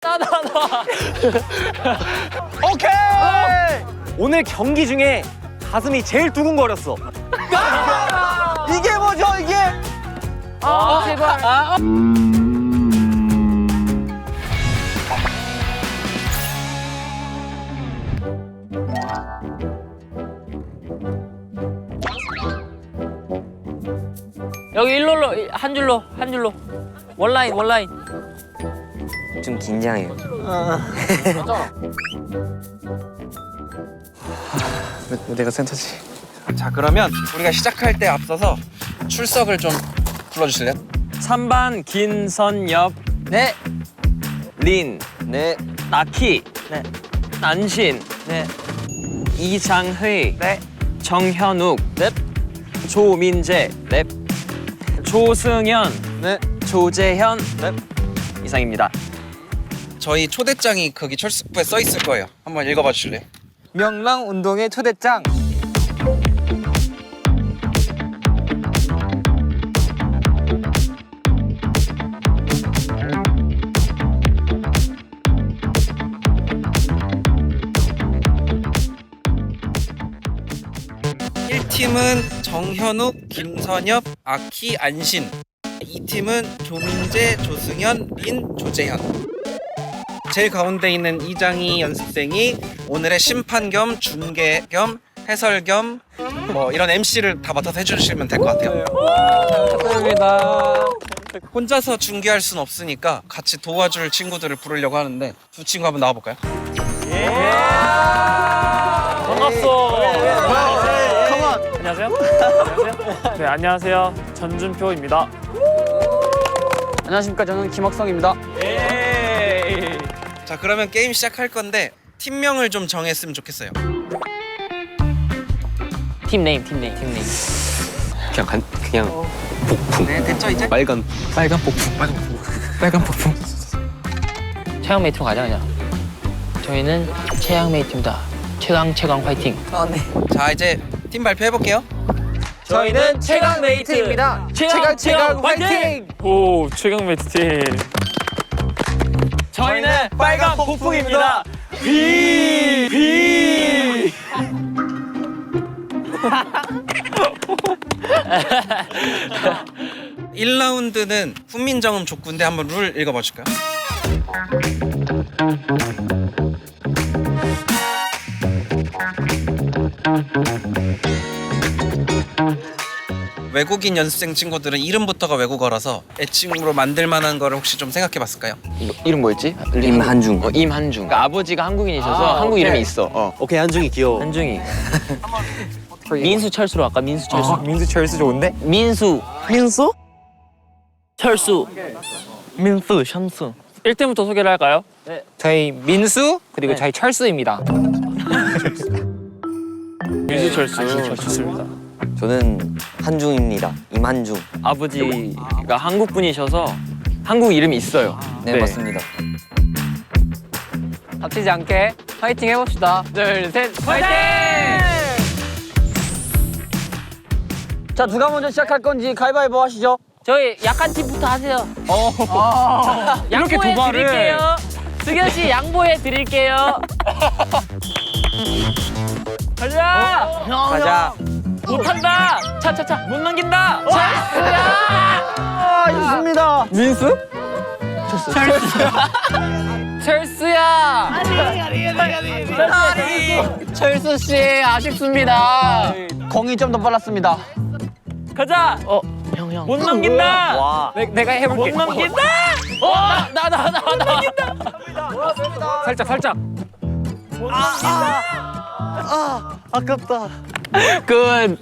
오케이! 오늘 경기 중에 가슴이 제일 두근거렸어. 이게 뭐죠, 이게? 아, 제발. 아, 여기 일로로 한 줄로 한 줄로 원라인 원라인 좀 긴장해요. 내가 센터지. 자 그러면 우리가 시작할 때 앞서서 출석을 좀 불러주실래요? 3반 김선엽 네 린 네. 나키 네. 안신 네. 이장휘 네. 정현욱 넵. 조민재 넵. 조승현 네. 조재현 넵. 이상입니다. 저희 초대장이 거기 철수부에 써 있을 거예요. 한번 읽어봐 주실래요? 명랑 운동의 초대장. 일팀은 정현욱, 김선엽, 아키, 안신. 이팀은 조민재, 조승현, 린, 조재현. 제일 가운데 있는 이장희 연습생이 오늘의 심판 겸 중계 겸 해설 겸 뭐 이런 MC를 다 맡아서 해주시면 될 것 같아요. 감사합니다 혼자서 중계할 순 없으니까 같이 도와줄 친구들을 부르려고 하는데 두 친구 한번 나와볼까요? 반갑소. 안녕하세요. 안녕하세요. 네 안녕하세요 전준표입니다. 안녕하십니까 저는 김학성입니다 자 그러면 게임 시작할 건데 팀명을 좀 정했으면 좋겠어요. 팀 네임 팀 네임 팀 네임 그냥 간, 그냥 복풍. 네 됐죠 이제? 빨간 빨간 복풍. 빨간 복풍. 빨간 복풍. 최강 메이트로 가자 그냥 저희는 최강 메이트입니다 최강 최강 화이팅 자 이제 팀 발표해 볼게요. 저희는 최강 메이트입니다 최강 최강 화이팅 오 최강 매트 팀. 저희는 빨간 폭풍입니다. 비 비. 1라운드는 훈민정음 족구인데 한번 룰 읽어봐 줄까요? 외국인 연습생 친구들은 이름부터가 외국어라서 애칭으로 만들 만한 거를 혹시 좀 생각해 봤을까요? 이름 뭐였지? 임한중. 어, 임한중 그러니까 아버지가 한국인이셔서 한국 이름이 있어 어. 오케이, 한중이 귀여워. 한중이 민수 철수로 할까 민수 철수 민수 철수 좋은데? 민수 민수? 철수 민수 샴수 1팀부터 소개를 할까요? 저희 민수 그리고 저희 철수입니다. 민수 철수 좋습니다. 저는 한중입니다. 임한중. 아버지가 한국 분이셔서 한국 이름이 있어요. 네, 맞습니다. 다치지 않게 화이팅 해봅시다 둘셋 화이팅 자 누가 먼저 시작할 건지 가위바위보 하시죠 저희 약한 팀부터 하세요 어. 이렇게 양보해 도발을. 드릴게요 승현 씨 양보해 드릴게요 가자 가자. 못한다 차차차 못 넘긴다 좋습니다. 민수? 철수야 철수 씨 아쉽습니다 공이 좀 더 빨랐습니다 가자. 어, 형, 형. 못 넘긴다. 와. 내, 내가 해볼게. 못 넘긴다. 어, 나, 나, 나, 나. 살짝 살짝. 아깝다. 끝.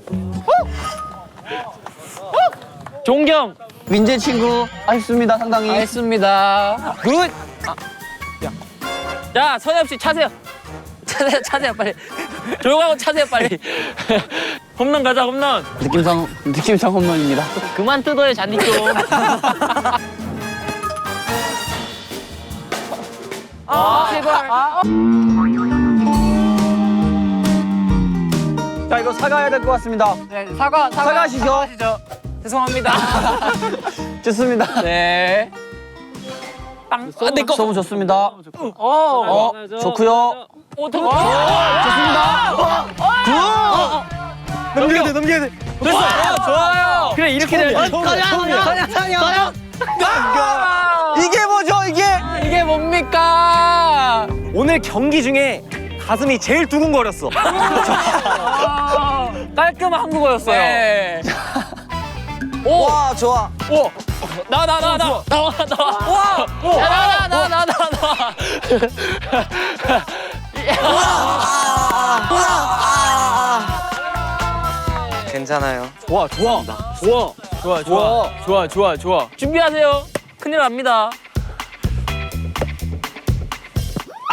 존경. 민재 친구 아쉽습니다 상당히 알겠습니다. 굿. 아, 야. 자, 선엽 씨 차세요. 차세요, 차세요, 빨리. 조용하고 차세요, 빨리. 홈런 가자 홈런. 느낌상 느낌상 홈런입니다 그만 뜯어요, 잔디 좀. 아, 제발. 자 이거 사과해야 될 것 같습니다 네, 사과, 사과. 사과하시죠 죄송합니다. 좋습니다 네. 빵. 아, 내 거. 서브 좋습니다. 어. 어, 좋고요. 오, 더. 좋습니다. 넘겨야 돼 넘겨야 돼. 됐어. 좋아요. 그래 이렇게 되면 이게 뭐죠 이게? 이게 뭡니까? 오늘 경기 중에 가슴이 제일 두근거렸어. 아. 깔끔한 한국어였어요. 네. 와 좋아. 오! 나, 나, 나, 나! 나와, 나와! 와! 야, 나, 나, 나, 나, 나, 나! 괜찮아요. 좋아, 좋아. 좋아. 좋아, 좋아. 좋아, 좋아, 좋아. 준비하세요. 큰일 납니다.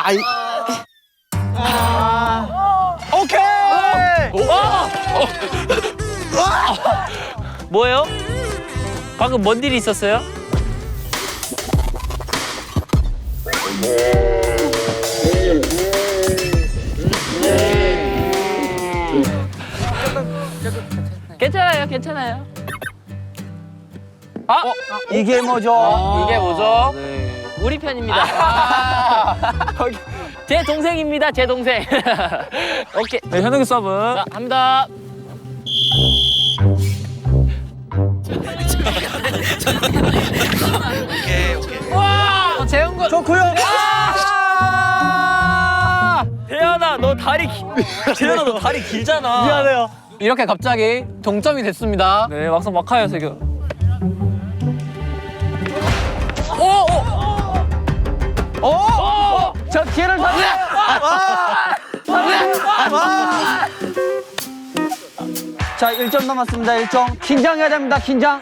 아이. 뭐예요? 방금 뭔 일이 있었어요? 괜찮아요, 괜찮아요. 아, 이게 뭐죠? 이게 뭐죠? 우리 편입니다. 제 동생입니다, 제 동생. 오케이. 네, 현욱이 서브. 자, 합니다. 오케이 오케이. 와! 재훈 군. 좋고요. 태연아, 너 다리 기... 태연아, 너 다리 길잖아. 미안해요. 이렇게 갑자기 동점이 됐습니다. 네, 막상 막하여 지금. 오! 오! 오! 저 기회를 잡네. 자, 1점 남았습니다. 1점. 긴장해야 됩니다. 긴장.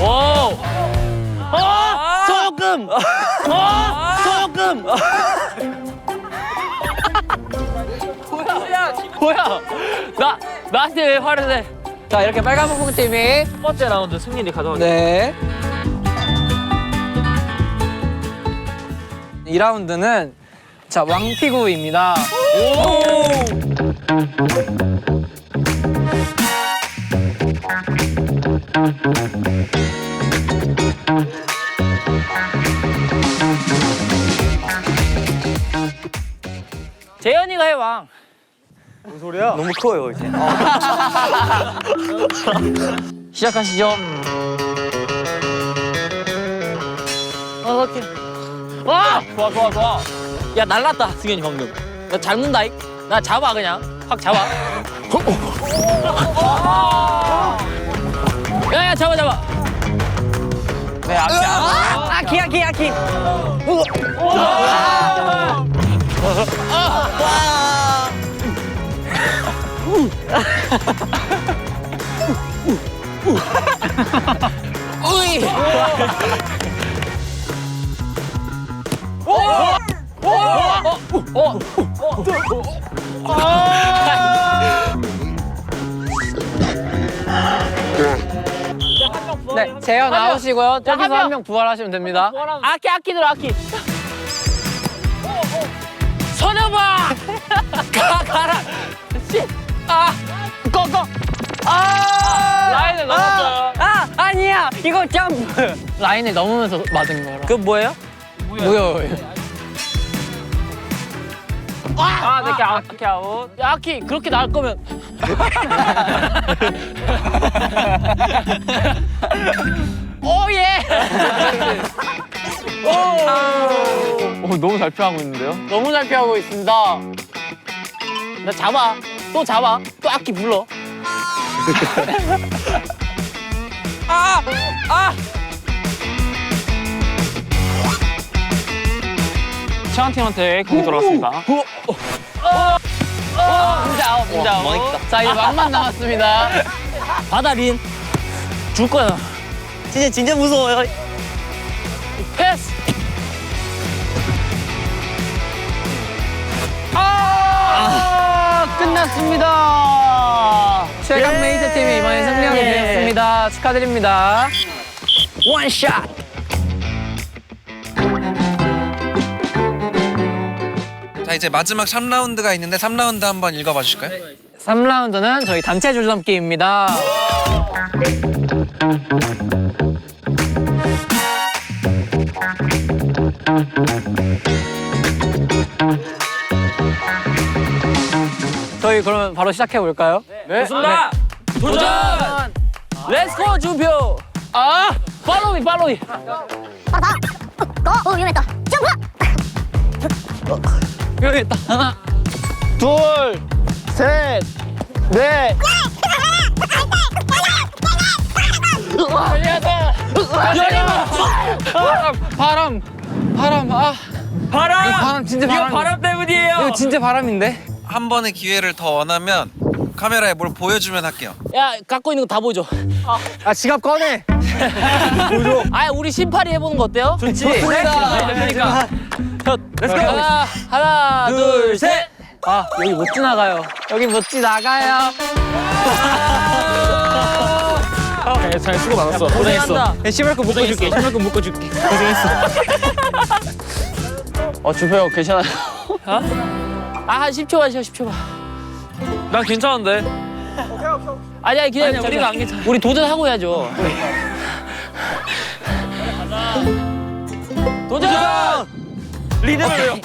오! 어! 조금! 어! 조금! 뭐야? 뭐야? 나, 나한테 왜 화를 내? 자, 이렇게 빨간 부분 팀이 첫 번째 라운드 승리를 가져가겠습니다. 네. 2라운드는 자 왕피구입니다. 재현이가 해 왕. 뭔 소리야? 너무 커요 이제. 시작하시죠. 어, 오케이. 와! 좋아, 좋아, 좋아. 야, 날랐다, 승현이 방금. 나 잡는다, 이. 나 잡아, 그냥. 확 잡아. 야, 야, 잡아, 잡아. 네, 아키, 아키, 아키, 아키. 우이. 네, 재현. 자, 저기서 한한명 부활하시면 됩니다. 아키, 아키 들어, 아키. 선여봐! 가, 가라! 씨! 아! 꺼, 꺼! 아! 라인을 넘었어요. 아, 아니야. 이거 점프. 라인을 넘으면서 맞은 거라. 그 뭐예요? 무효예요. 아, 네, 이렇게 아웃. 이렇게 아웃. 야, 아키, 그렇게 나올 거면. 오, 예! 오, 너무 잘 피하고 있는데요? 너무 잘 피하고 있습니다. 나 잡아. 또 잡아. 또 아키 불러. 아! 아! 시안 팀한테 공이 돌아왔습니다. 문제 아웃, 문제 아웃. 자, 이제 막만 남았습니다. 받아, 린. 줄 거야. 진짜 진짜 무서워요. 패스! 아, 끝났습니다. 최강 메이저 팀이 이번에 승리하게 예. 되었습니다. 축하드립니다. 원샷! 자 이제 마지막 3라운드가 있는데 3라운드 한번 읽어봐 주실까요? 3라운드는 저희 단체 줄넘기입니다. 저희 그러면 바로 시작해 볼까요? 네. 좋습니다. 도전. 렛츠고 준표. 아, 팔로우 미 팔로우 미. 받아. 어, 어, 위험했다. 점프. 여기 다 하나. 둘, 셋, 넷. 바람, 바람, 아. 바람. 바람 진짜 이거 바람. 바람 때문이에요. 이거 진짜 바람인데? 한 번의 기회를 더 원하면 카메라에 뭘 보여주면 할게요. 야, 갖고 있는 거 다 보여줘. 아 지갑 꺼내. 아, 우리 심파리 해보는 거 어때요? 좋지. 좋습니다. 그러니까. 렛츠고. 하나, 하나, 둘, 셋. 아, 여기 못 지나가요. 여기 못 지나가요. 네, 잘 수고 많았어. 고생했어. 심할거 묶어줄게. 심할거 묶어줄게. 고생했어. 어, 주표 괜찮아요? 아, 한 10초만 쉬어, 10초만. 난 괜찮은데. 아니야, 그냥 우리가 안 괜찮아. 우리 도전하고 해야죠. 도전! 리듬을요.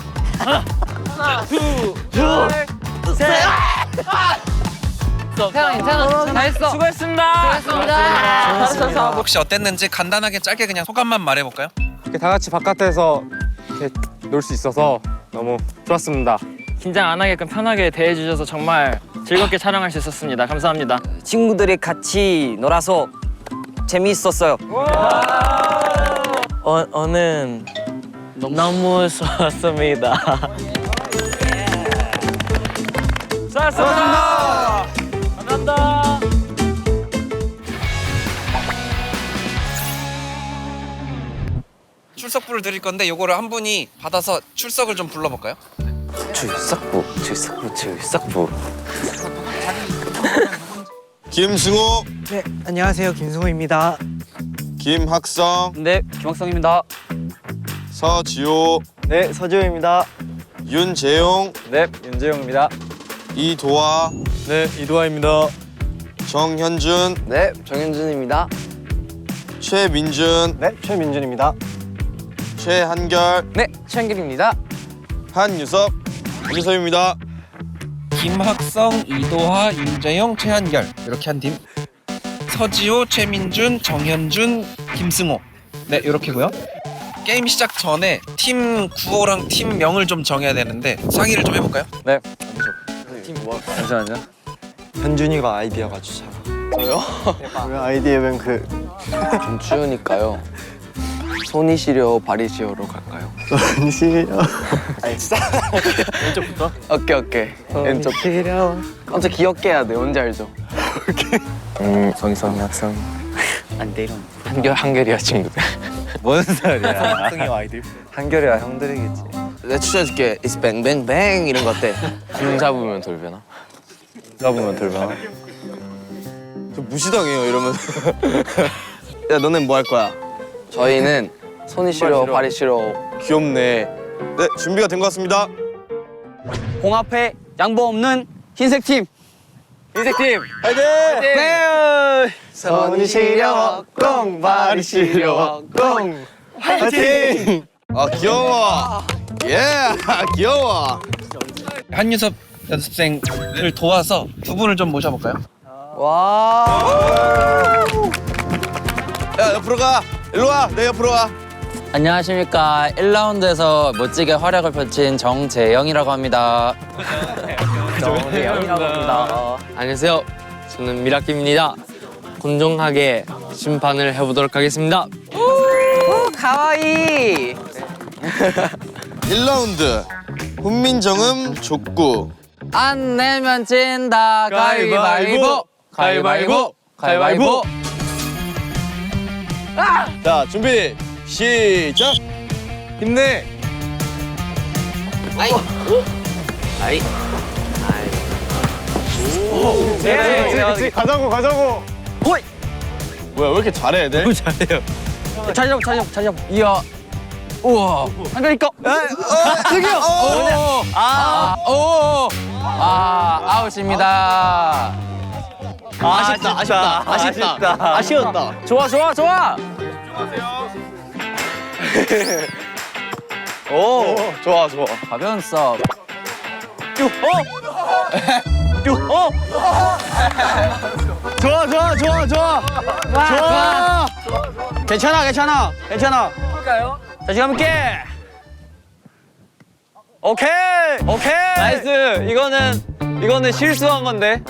태양 괜찮아. 잘했어. 수고했습니다. 수고했습니다. 혹시 어땠는지 간단하게 짧게 그냥 소감만 말해볼까요? 이렇게 다 같이 바깥에서 이렇게 놀 수 있어서 너무 좋았습니다. 긴장 안 하게끔 편하게 대해주셔서 정말 즐겁게 촬영할 수 있었습니다. 감사합니다. 친구들이 같이 놀아서 재미있었어요. 어, 어는 너무 좋았습니다. 수고하셨습니다. 감사합니다. 출석부를 드릴 건데 요거를 한 분이 받아서 출석을 좀 불러볼까요? 출석부, 출석부, 출석부. 김승호, 네, 안녕하세요. 김승호입니다. 김학성, 네, 김학성입니다. 서지호, 네 서지호입니다. 윤재용, 네 윤재용입니다. 이도화, 네 이도아입니다. 정현준, 네, 정현준입니다. 최민준, 네 최민준입니다. 최한결, 네, 최한길입니다. 한유섭, 유섭입니다. 김학성, 이도하, 윤재영, 최한결 이렇게 한 팀. 서지호, 최민준, 정현준, 김승호. 네, 이렇게고요. 게임 시작 전에 팀 구호랑 팀명을 좀 정해야 되는데 상의를 좀 해볼까요? 잠시만요. 현준이가 아이디어 가지고 저요? 저요? 아이디어는 그좀 추우니까요. 손이 시려 발이 시려로 갈까요? 시려. 아니 진짜. 왼쪽부터? 오케이 오케이. 왼쪽. 시려. 엄청 귀엽게 해야 돼. 뭔지 알죠? 음, 성성이 학성. 안돼 이런. 한결 한결이야 친구들. 뭔 소리야? 승이 아이디. 한결이야 형들이겠지. 내가 추천해줄게. It's bang bang bang 이런 거 어때? 공 잡으면 돌변화. 잡으면 들면. 저 무시당해요 이러면서. 야 너넨 뭐 할 거야? 저희는 손이 시려 발이 시려. 귀엽네. 네 준비가 된 것 같습니다. 공 앞에 양보 없는 흰색 팀. 흰색 팀. 네. 손이 시려워 꽁 발이 시려워 꽁 화이팅! 아 귀여워. 예, 귀여워. 한유섭 연습생을 도와서 두 분을 좀 모셔볼까요? 야 옆으로 가. 일로 와. 내 옆으로 와. 안녕하십니까. 1라운드에서 멋지게 활약을 펼친 정재영이라고 합니다. 정재영이라고 합니다. 안녕하세요. 저는 미라키입니다. 공정하게 심판을 해보도록 하겠습니다. 오, 가와이. 1라운드 훈민정음 족구. 안 내면 진다. 가위바위보. 가위바위보. 가위바위보. 자 준비 시작. 힘내. 아이. 아이. 그렇지 그렇지 가자고 가자고. 뭐야 왜 이렇게 잘해 애들? 자리 잡고 자리 잡고 자리 잡고. 이야. 우와. 한결이 거. 저기요. 아, 오. 아, 아웃입니다. 아쉽다 아쉽다 아쉽다 아쉬웠다. 좋아, 좋아, 좋아. 오, 좋아, 좋아. 가벼운 서 좋아 좋아 좋아 좋아. 좋아. 괜찮아 괜찮아 괜찮아. 자 지금 함께. 오케이 오케이. 나이스. 이거는 이거는 실수한 건데.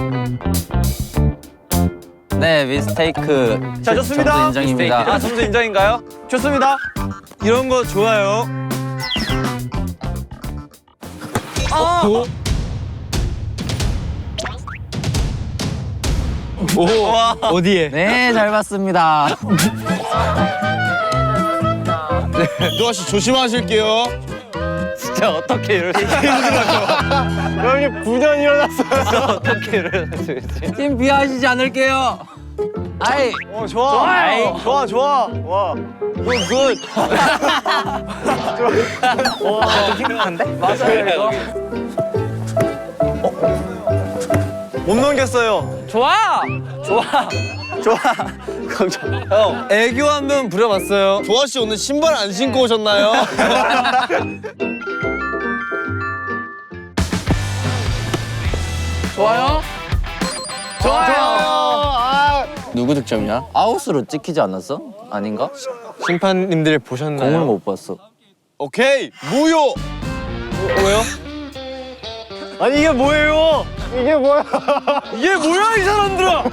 네 미스테이크. 자 좋습니다. 점수 인정입니다. 아 점수 인정인가요? 좋습니다. 이런 거 좋아요. 아 어디에? 네 잘 봤습니다. 누아 씨 조심하실게요. 진짜 어떻게 이럴 수 있지? 형님 부전 일어났어요. 어떻게 일어날 수 있지? 팀 비하하시지 않을게요. 아이. 어 좋아. 좋아 좋아 와. 굿 굿. 와 좀 힘든데? 맞아요 이거 못 넘겼어요 좋아. 좋아 좋아 강정 형 애교 한 번 부려봤어요 조아 씨 오늘 신발 안 신고 오셨나요? 좋아요. 좋아요 누구 득점이야? 아웃으로 찍히지 않았어? 아닌가? 심판님들 보셨나요? 공을 못 봤어 오케이, 무효. 아니 이게 뭐예요? 이게 뭐야? 이게 뭐야 이 사람들아?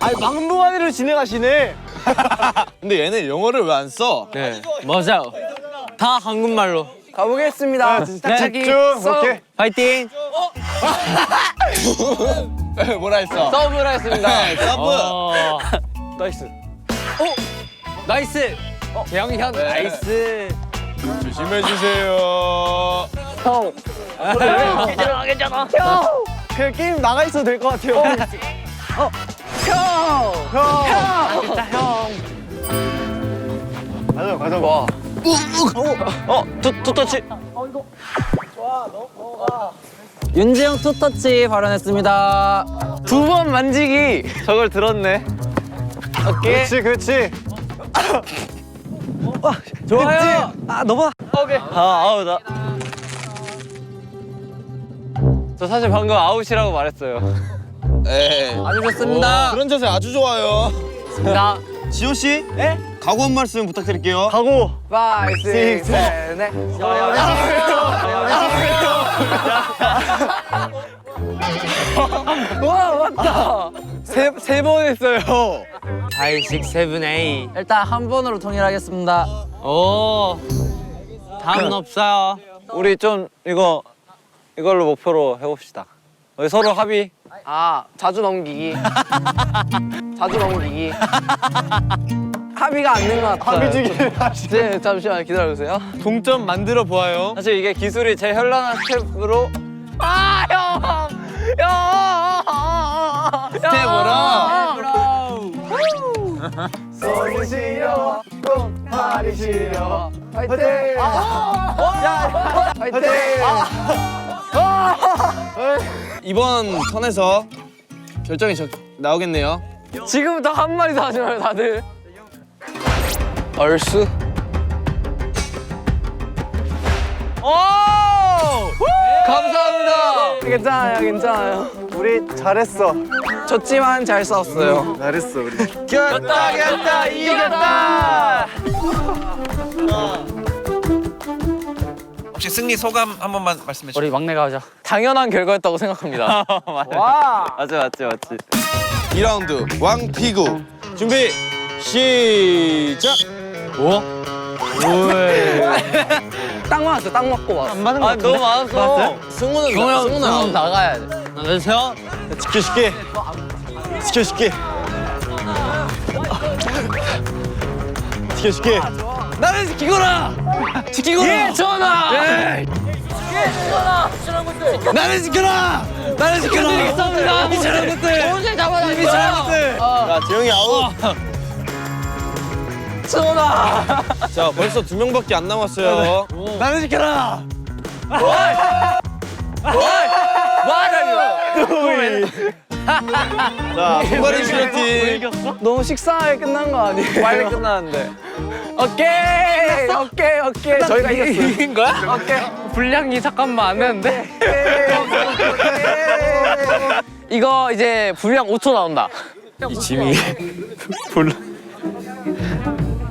아니 막무가내로 진행하시네. 근데 얘네 영어를 왜 안 써? 맞아. 다 한국말로. 가보겠습니다. 집중. 오케이. 파이팅. 뭐라 했어? 서브를 했습니다. 서브. 나이스. 오, 나이스. 어, 재영이 형 나이스. 조심해 주세요. 형. 괜찮아, 괜찮아. 형. 그냥 게임 나가 있어도 될 것 같아요. 어. 형. 형. 형. 진짜 형. 가자, 가자. 와. 어, 투, 투터치. 윤재영 투터치 발언했습니다 두 번 만지기. 저걸 들었네. 오케이. 그렇지, 그렇지. 좋아요. 아, 넘어. 오케이. 아, 아웃다. 저 사실 방금 아웃이라고 말했어요. 네. 아주 좋습니다 그런 자세 아주 좋아요. 나 지호 씨, 네? 각오 한 말씀 부탁드릴게요. 가고. 5, 6, 7, 8. 와, 맞다. 세, 세 번 했어요. 5, 6, 7, 8. 일단 한 번으로 통일하겠습니다 오. 다음은 없어요. 우리 좀 이거 이걸로 목표로 해봅시다. 우리 서로 합의. 아 자주 넘기기. 자주 넘기기. 합의가 안 된 것 같아요. 네, 잠시만 기다려주세요. 동점 만들어 보아요. 사실 이게 기술이 제일 현란한 스텝으로. 아 형, 형. 스텝으로. 손이 시려, 팔이 시려. 화이팅! 야, 화이팅! 이번 턴에서 결정이 저, 나오겠네요. 지금부터 한 마리도 하지 마요, 다들. 얼쑤. 오! 감사합니다. 괜찮아요, 괜찮아요. 우리 잘했어. 졌지만 잘 싸웠어요. 잘했어 우리. 겼다 겼다 이겼다. 혹시 승리 소감 한 번만 말씀해 주세요. 우리 막내가 하자. 당연한 결과였다고 생각합니다. 와. 맞지 맞지 맞지. 2라운드 왕피구 준비 시작. 딱 맞았어, 딱 맞고 왔어. 안 맞는 거 아, 너무 많았어. 승우는 승우 나, 형, 승우는 승우 형 아웃. 나가야 돼 안녕하세요. 지켜 줄게. 지켜 줄게. 지켜 줄게. 나는 지키거라. 지키거라. 예, 전하. 예. 나는 지켜라. 나는 지켜라. 감사합니다. 이미 잘한 것들. 동생 잡아라, 이미 잘한 것들. 자 재영이 아웃. 승훈아. 자 벌써 두 명밖에 안 남았어요. 나는 지켜라. 자 손가락. 이겼어? 너무 식상하게 끝난 거 아니에요? 빨리 끝나는데. 오케이, 오케이, 오케이. 오케이 저희가 이겼어요. 이긴 거야? 분량이 잠깐만 안 되는데? 이거 이제 분량 5초 나온다. 이 짐이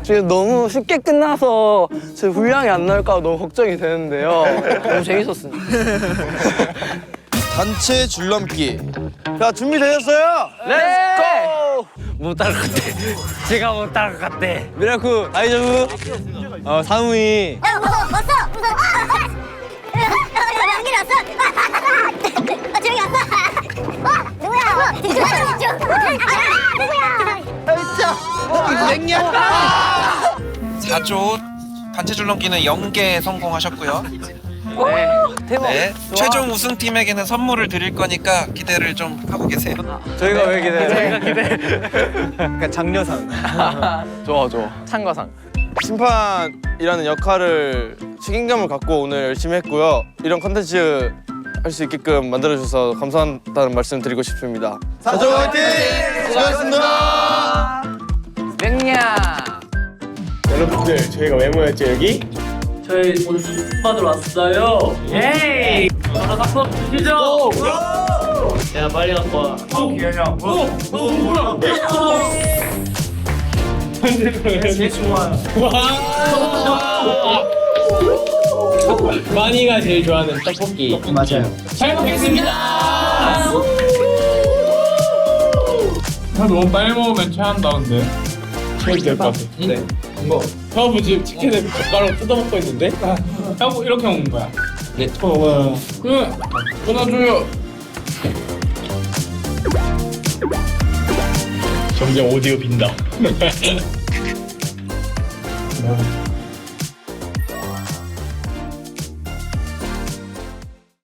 지금 너무 쉽게 끝나서 제 분량이 안 나올까 너무 걱정이 되는데요. 너무 재밌었습니다. 단체 줄넘기. 자 준비되셨어요? 네! 못 따라갔대. 제가 못 따라갔대. 미라클 아이저브 어 사무이 야 무서워 왔어 무서워 여기 왔어 아 저기 왔어 어 누구야 누구야 누구야 4조 단체 줄넘기는 0개 성공하셨고요. 대박. 네. 최종 우승팀에게는 선물을 드릴 거니까 기대를 좀 하고 계세요. 저희가 왜 기대해요? 저희가 기대. 약간 장려상. 좋아 좋아. 참가상. 심판이라는 역할을 책임감을 갖고 오늘 열심히 했고요. 이런 컨텐츠 할 수 있게끔 만들어주셔서 감사하다는 말씀 드리고 싶습니다. 사조 화이팅! 수고하셨습니다. 맹냐. 여러분들 저희가 왜 모였죠 여기? 저희 오늘 수업 받으러 왔어요. 예이. 아, 박수 주시죠. 야 빨리 갖고 와. 기현이 형. 오, 오, 뭐야? 제일 좋아요. 마니가 제일 좋아하는 떡볶이. 맞아요. 잘 먹겠습니다. 너무 빨리 먹으면 체한다는데 체해도 될것 같아 네 이거. 형부 지금 치킨을 젓가락으로 뜯어먹고 있는데? 형부 이렇게 먹는 거야. 네 먹어요. 그래 끊어줘요. 점점 오디오 빈다